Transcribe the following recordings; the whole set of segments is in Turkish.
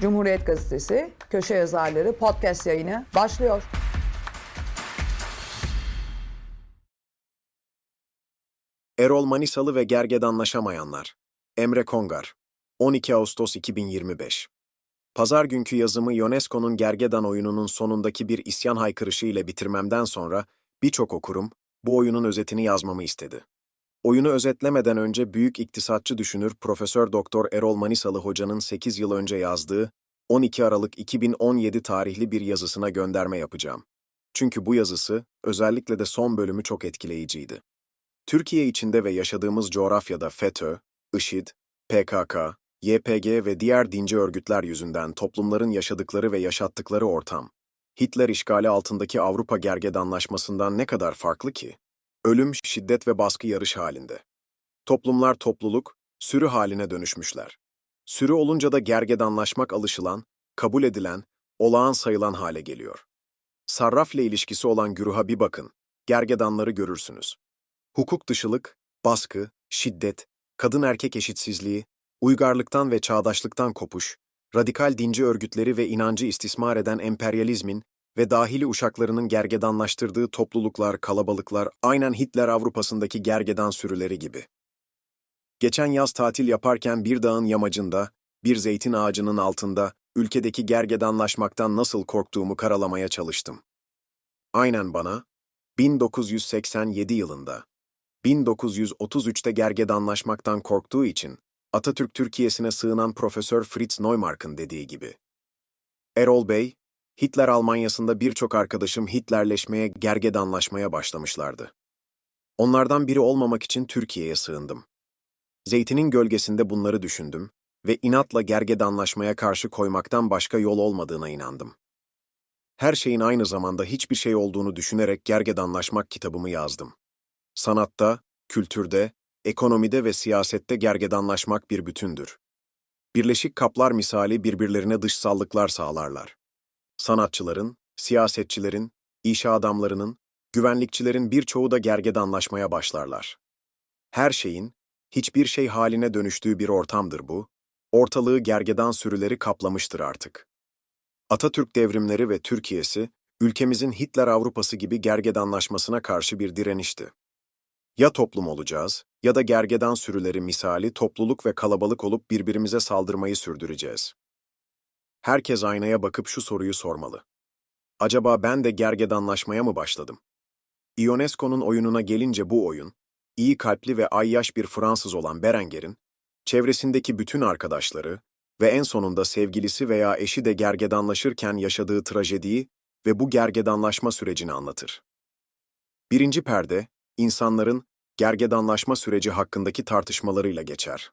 Cumhuriyet Gazetesi Köşe Yazarları podcast yayını başlıyor. Erol Manisalı ve gergedanlaşamayanlar. Emre Kongar. 12 Ağustos 2025. Pazar günkü yazımı UNESCO'nun Gergedan oyununun sonundaki bir isyan haykırışı ile bitirmemden sonra birçok okurum bu oyunun özetini yazmamı istedi. Oyunu özetlemeden önce büyük iktisatçı düşünür Profesör Doktor Erol Manisalı hocanın 8 yıl önce yazdığı 12 Aralık 2017 tarihli bir yazısına gönderme yapacağım. Çünkü bu yazısı, özellikle de son bölümü çok etkileyiciydi. Türkiye içinde ve yaşadığımız coğrafyada FETÖ, IŞİD, PKK, YPG ve diğer dinci örgütler yüzünden toplumların yaşadıkları ve yaşattıkları ortam, Hitler işgali altındaki Avrupa gergedanlaşmasından ne kadar farklı ki? Ölüm, şiddet ve baskı yarış halinde. Toplumlar topluluk, sürü haline dönüşmüşler. Sürü olunca da gergedanlaşmak alışılan, kabul edilen, olağan sayılan hale geliyor. Sarrafla ilişkisi olan güruha bir bakın, gergedanları görürsünüz. Hukuk dışılık, baskı, şiddet, kadın erkek eşitsizliği, uygarlıktan ve çağdaşlıktan kopuş, radikal dinci örgütleri ve inancı istismar eden emperyalizmin ve dahili uşaklarının gergedanlaştırdığı topluluklar, kalabalıklar aynen Hitler Avrupa'sındaki gergedan sürüleri gibi. Geçen yaz tatil yaparken bir dağın yamacında, bir zeytin ağacının altında, ülkedeki gergedanlaşmaktan nasıl korktuğumu karalamaya çalıştım. Aynen bana, 1987 yılında, 1933'te gergedanlaşmaktan korktuğu için Atatürk Türkiye'sine sığınan Profesör Fritz Neumark'ın dediği gibi. Erol Bey, Hitler Almanyası'nda birçok arkadaşım Hitlerleşmeye, gergedanlaşmaya başlamışlardı. Onlardan biri olmamak için Türkiye'ye sığındım. Zeytinin gölgesinde bunları düşündüm ve inatla gergedanlaşmaya karşı koymaktan başka yol olmadığına inandım. Her şeyin aynı zamanda hiçbir şey olduğunu düşünerek gergedanlaşmak kitabımı yazdım. Sanatta, kültürde, ekonomide ve siyasette gergedanlaşmak bir bütündür. Birleşik kaplar misali birbirlerine dışsallıklar sağlarlar. Sanatçıların, siyasetçilerin, iş adamlarının, güvenlikçilerin birçoğu da gergedanlaşmaya başlarlar. Her şeyin, hiçbir şey haline dönüştüğü bir ortamdır bu, ortalığı gergedan sürüleri kaplamıştır artık. Atatürk devrimleri ve Türkiye'si, ülkemizin Hitler Avrupası gibi gergedanlaşmasına karşı bir direnişti. Ya toplum olacağız ya da gergedan sürüleri misali topluluk ve kalabalık olup birbirimize saldırmayı sürdüreceğiz. Herkes aynaya bakıp şu soruyu sormalı. Acaba ben de gergedanlaşmaya mı başladım? Ionesco'nun oyununa gelince bu oyun, iyi kalpli ve ayyaş bir Fransız olan Berenger'in, çevresindeki bütün arkadaşları ve en sonunda sevgilisi veya eşi de gergedanlaşırken yaşadığı trajediyi ve bu gergedanlaşma sürecini anlatır. Birinci perde, insanların gergedanlaşma süreci hakkındaki tartışmalarıyla geçer.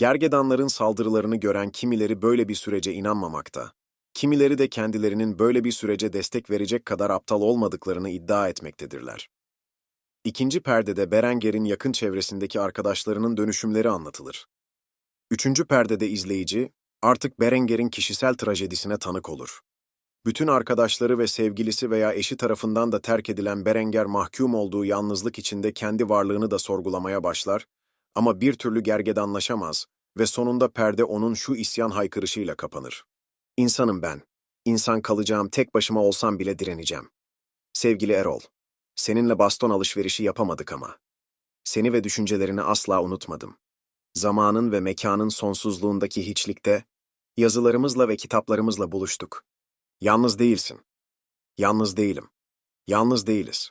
Gergedanların saldırılarını gören kimileri böyle bir sürece inanmamakta, kimileri de kendilerinin böyle bir sürece destek verecek kadar aptal olmadıklarını iddia etmektedirler. İkinci perdede Berenger'in yakın çevresindeki arkadaşlarının dönüşümleri anlatılır. Üçüncü perdede izleyici, artık Berenger'in kişisel trajedisine tanık olur. Bütün arkadaşları ve sevgilisi veya eşi tarafından da terk edilen Berenger mahkum olduğu yalnızlık içinde kendi varlığını da sorgulamaya başlar ama bir türlü gergedanlaşamaz ve sonunda perde onun şu isyan haykırışıyla kapanır. İnsanım ben. İnsan kalacağım tek başıma olsam bile direneceğim. Sevgili Erol, seninle baston alışverişi yapamadık ama. Seni ve düşüncelerini asla unutmadım. Zamanın ve mekanın sonsuzluğundaki hiçlikte, yazılarımızla ve kitaplarımızla buluştuk. Yalnız değilsin. Yalnız değilim. Yalnız değiliz.